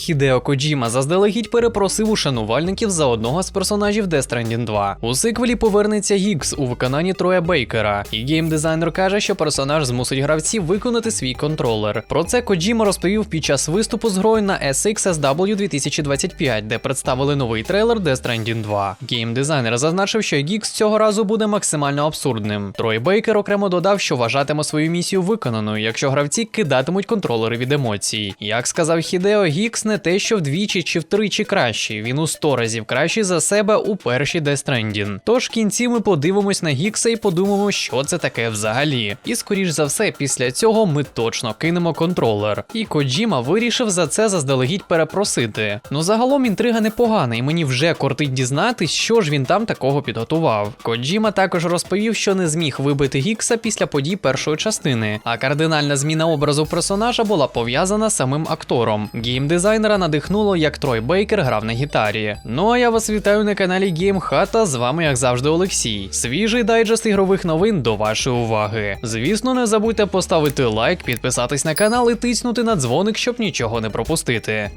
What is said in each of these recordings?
Хідео Коджіма заздалегідь перепросив у шанувальників за одного з персонажів Death Stranding 2. У сиквелі повернеться Гікс у виконанні Троя Бейкера, і геймдизайнер каже, що персонаж змусить гравців виконати свій контролер. Про це Коджіма розповів під час виступу з грою на SXSW 2025, де представили новий трейлер Death Stranding 2. Геймдизайнер зазначив, що Гікс цього разу буде максимально абсурдним. Трой Бейкер окремо додав, що вважатиме свою місію виконаною, якщо гравці кидатимуть контролери від емоцій. Як сказав Хідео, Гікс не те, що вдвічі чи втричі кращий. Він у сто разів кращий за себе у першій Death Stranding. Тож в кінці ми подивимось на Гікса і подумаємо, що це таке взагалі. І скоріш за все, після цього ми точно кинемо контролер. І Коджіма вирішив за це заздалегідь перепросити. Ну загалом інтрига непогана, і мені вже кортить дізнатись, що ж він там такого підготував. Коджіма також розповів, що не зміг вибити Гікса після подій першої частини, а кардинальна зміна образу персонажа була пов'язана з самим актором. Геймдизайнера надихнуло, як Трой Бейкер грав на гітарі. Ну а я вас вітаю на каналі GameHata, з вами, як завжди, Олексій. Свіжий дайджест ігрових новин до вашої уваги. Звісно, не забудьте поставити лайк, підписатись на канал і тиснути на дзвоник, щоб нічого не пропустити.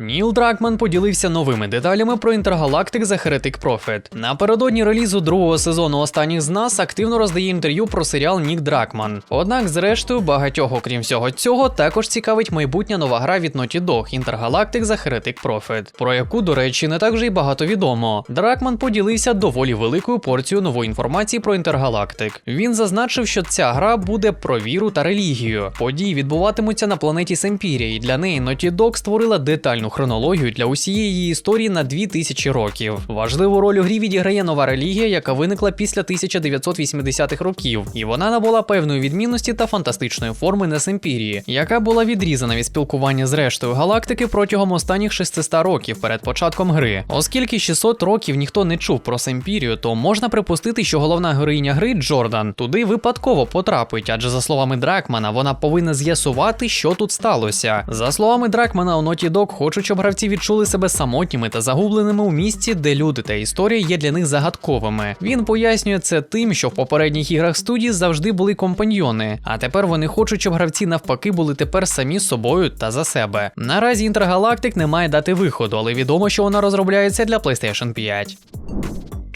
Ніл Дракман поділився новими деталями про інтергалактик за Heretic Prophet. Напередодні релізу другого сезону останніх з нас активно роздає інтерв'ю про серіал Нік Дракман. Однак, зрештою, багатьох, окрім всього цього, також цікавить майбутня нова гра від Naughty Dog інтергалактик за Heretic Prophet, про яку, до речі, не так вже й багато відомо. Дракман поділився доволі великою порцією нової інформації про інтергалактик. Він зазначив, що ця гра буде про віру та релігію. Події відбуватимуться на планеті Семпірія, і для неї Naughty Dog створила детальну хронологію для усієї її історії на 2000 років. Важливу роль у грі відіграє нова релігія, яка виникла після 1980-х років, і вона набула певної відмінності та фантастичної форми на Семпірії, яка була відрізана від спілкування з рештою галактики протягом останніх 600 років перед початком гри. Оскільки 600 років ніхто не чув про Семпірію, то можна припустити, що головна героїня гри Джордан туди випадково потрапить, адже за словами Дракмана, вона повинна з'ясувати, що тут сталося. За словами Дракмана, у Naughty Dog хочуть, щоб гравці відчули себе самотніми та загубленими у місті, де люди та історія є для них загадковими. Він пояснює це тим, що в попередніх іграх студії завжди були компаньйони, а тепер вони хочуть, щоб гравці навпаки були тепер самі собою та за себе. Наразі Інтергалактик не має дати виходу, але відомо, що вона розробляється для PlayStation 5.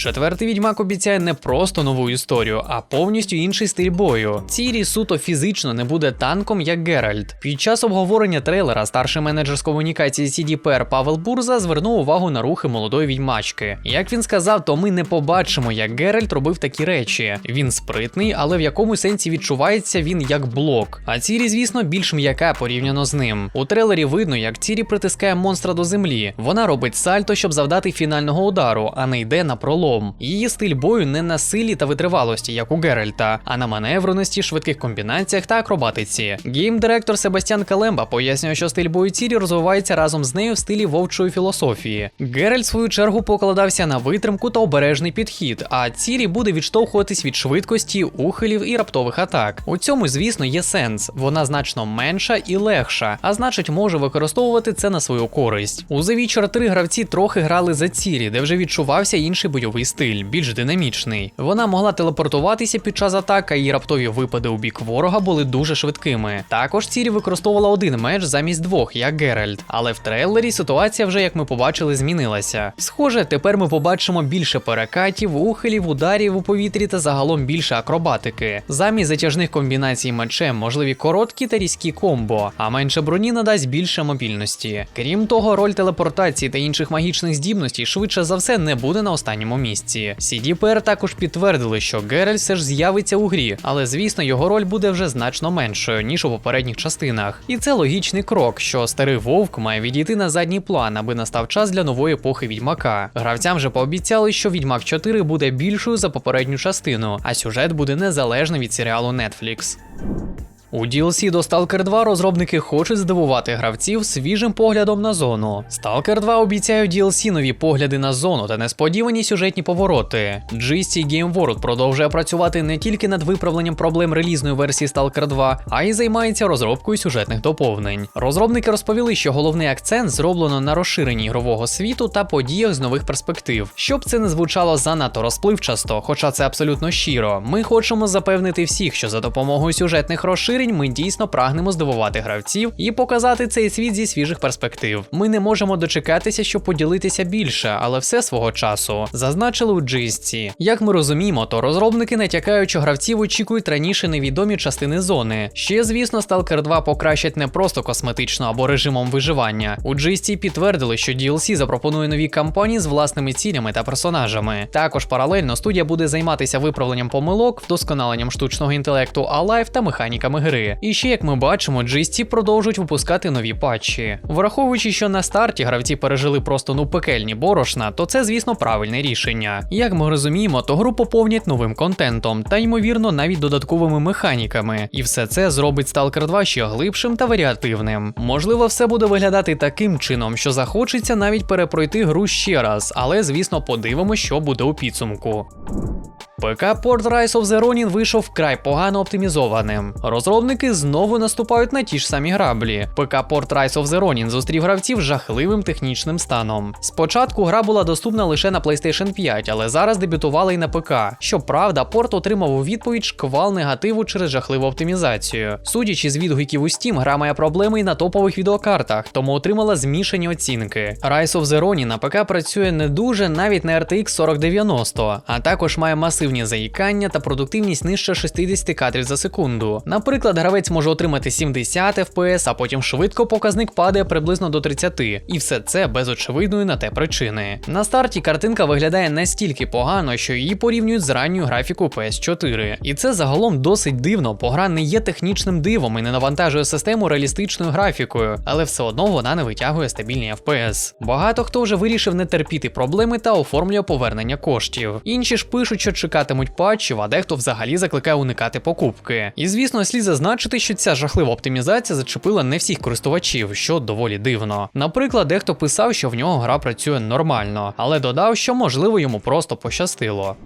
Четвертий відьмак обіцяє не просто нову історію, а повністю інший стиль бою. Цірі суто фізично не буде танком, як Геральт. Під час обговорення трейлера старший менеджер з комунікації CDPR Павел Бурза звернув увагу на рухи молодої відьмачки. Як він сказав, то ми не побачимо, як Геральт робив такі речі. Він спритний, але в якому сенсі відчувається він як блок. А Цірі, звісно, більш м'яка порівняно з ним. У трейлері видно, як Цірі притискає монстра до землі. Вона робить сальто, щоб завдати фінального удару, а не йде на пролом. Її стиль бою не на силі та витривалості, як у Геральта, а на маневреності, швидких комбінаціях та акробатиці. Гейм-директор Себастьян Калемба пояснює, що стиль бою Цірі розвивається разом з нею в стилі вовчої філософії. Геральт, в свою чергу, покладався на витримку та обережний підхід, а Цірі буде відштовхуватись від швидкості, ухилів і раптових атак. У цьому, звісно, є сенс. Вона значно менша і легша, а значить, може використовувати це на свою користь. У The Witcher 3 гравці трохи грали за Цірі, де вже відчувався інший бойовий стиль, більш динамічний. Вона могла телепортуватися під час атаки, і раптові випади у бік ворога були дуже швидкими. Також Цірі використовувала один меч замість двох, як Геральт. Але в трейлері ситуація вже, як ми побачили, змінилася. Схоже, тепер ми побачимо більше перекатів, ухилів, ударів у повітрі та загалом більше акробатики. Замість затяжних комбінацій мечем можливі короткі та різкі комбо, а менше броні надасть більше мобільності. Крім того, роль телепортації та інших магічних здібностей швидше за все не буде на останньому місці. CDPR також підтвердили, що Геральт все ж з'явиться у грі, але звісно його роль буде вже значно меншою ніж у попередніх частинах. І це логічний крок, що старий вовк має відійти на задній план, аби настав час для нової епохи відьмака. Гравцям же пообіцяли, що Відьмак 4 буде більшою за попередню частину, а сюжет буде незалежний від серіалу Netflix. У DLC до Stalker 2 розробники хочуть здивувати гравців свіжим поглядом на зону. Stalker 2 обіцяє DLC нові погляди на зону та несподівані сюжетні повороти. GST Game World продовжує працювати не тільки над виправленням проблем релізної версії Stalker 2, а й займається розробкою сюжетних доповнень. Розробники розповіли, що головний акцент зроблено на розширенні ігрового світу та подіях з нових перспектив. Щоб це не звучало занадто розпливчасто, хоча це абсолютно щиро, ми хочемо запевнити всіх, що за допомогою сюжетних розширень розширень ми дійсно прагнемо здивувати гравців і показати цей світ зі свіжих перспектив. Ми не можемо дочекатися, щоб поділитися більше, але все свого часу зазначили у GSC. Як ми розуміємо, то розробники, натякаючи гравців, очікують раніше невідомі частини зони. Ще, звісно, Stalker 2 покращать не просто косметично або режимом виживання. У GSC підтвердили, що DLC запропонує нові кампанії з власними цілями та персонажами. Також паралельно студія буде займатися виправленням помилок, вдосконаленням штучного інтелекту Alive та механіками гри. І ще, як ми бачимо, GSC продовжують випускати нові патчі. Враховуючи, що на старті гравці пережили просто ну пекельні борошна, то це, звісно, правильне рішення. Як ми розуміємо, то гру поповнять новим контентом та ймовірно навіть додатковими механіками. І все це зробить Stalker 2 ще глибшим та варіативним. Можливо, все буде виглядати таким чином, що захочеться навіть перепройти гру ще раз, але звісно подивимося, що буде у підсумку. ПК Port Rise of the Ronin вийшов вкрай погано оптимізованим. Розробники знову наступають на ті ж самі граблі. ПК Port Rise of the Ronin зустрів гравців жахливим технічним станом. Спочатку гра була доступна лише на PlayStation 5, але зараз дебютувала і на ПК. Щоправда, порт отримав у відповідь шквал негативу через жахливу оптимізацію. Судячи з відгуків у Steam, гра має проблеми і на топових відеокартах, тому отримала змішані оцінки. Rise of the Ronin на ПК працює не дуже навіть на RTX 4090, а також має масивні заїкання та продуктивність нижче 60 кадрів за секунду. Наприклад, гравець може отримати 70 FPS, а потім швидко показник падає приблизно до 30, і все це без очевидної на те причини. На старті картинка виглядає настільки погано, що її порівнюють з ранньою графіку PS4. І це загалом досить дивно, бо гра не є технічним дивом і не навантажує систему реалістичною графікою, але все одно вона не витягує стабільні FPS. Багато хто вже вирішив не терпіти проблеми та оформлює повернення коштів. Інші ж пишуть, що чекатимуть патчів, а дехто взагалі закликає уникати покупки. І звісно, слід зазначити, що ця жахлива оптимізація зачепила не всіх користувачів, що доволі дивно. Наприклад, дехто писав, що в нього гра працює нормально, але додав, що можливо йому просто пощастило.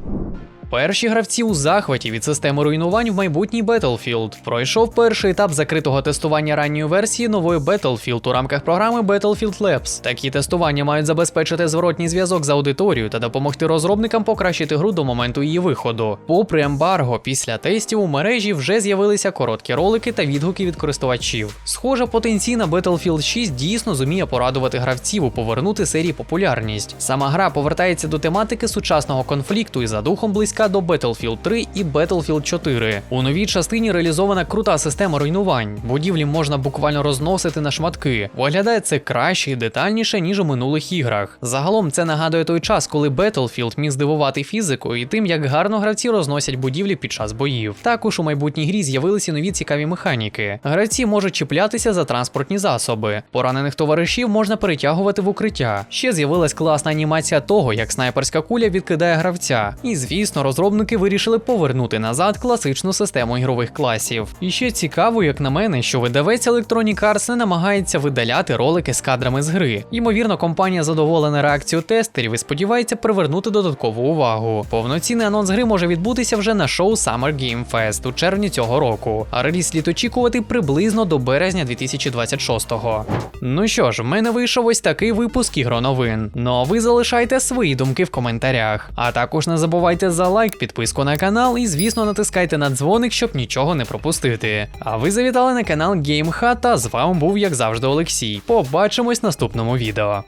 Перші гравці у захваті від системи руйнувань в майбутній Battlefield. Пройшов перший етап закритого тестування ранньої версії нової Battlefield у рамках програми Battlefield Labs. Такі тестування мають забезпечити зворотній зв'язок з аудиторією та допомогти розробникам покращити гру до моменту її виходу. Попри ембарго, після тестів у мережі вже з'явилися короткі ролики та відгуки від користувачів. Схоже, потенційна Battlefield 6 дійсно зуміє порадувати гравців у повернути серії популярність. Сама гра повертається до тематики сучасного конфлікту і за духом близька до Battlefield 3 і Battlefield 4. У новій частині реалізована крута система руйнувань. Будівлі можна буквально розносити на шматки. Виглядає це краще і детальніше, ніж у минулих іграх. Загалом це нагадує той час, коли Battlefield міг здивувати фізикою і тим, як гарно гравці розносять будівлі під час боїв. Також у майбутній грі з'явилися нові цікаві механіки. Гравці можуть чіплятися за транспортні засоби. Поранених товаришів можна перетягувати в укриття. Ще з'явилась класна анімація того, як снайперська куля відкидає гравця. І звісно, розробники вирішили повернути назад класичну систему ігрових класів. І ще цікаво, як на мене, що видавець Electronic Arts не намагається видаляти ролики з кадрами з гри. Ймовірно, компанія задоволена реакцією тестерів і сподівається привернути додаткову увагу. Повноцінний анонс гри може відбутися вже на шоу Summer Game Fest у червні цього року, а реліз слід очікувати приблизно до березня 2026-го. Ну що ж, в мене вийшов ось такий випуск ігроновин. Ну а ви залишайте свої думки в коментарях. А також не забувайте за лайк, підписку на канал і, звісно, натискайте на дзвоник, щоб нічого не пропустити. А ви завітали на канал GameHut, та з вами був, як завжди, Олексій. Побачимось в наступному відео.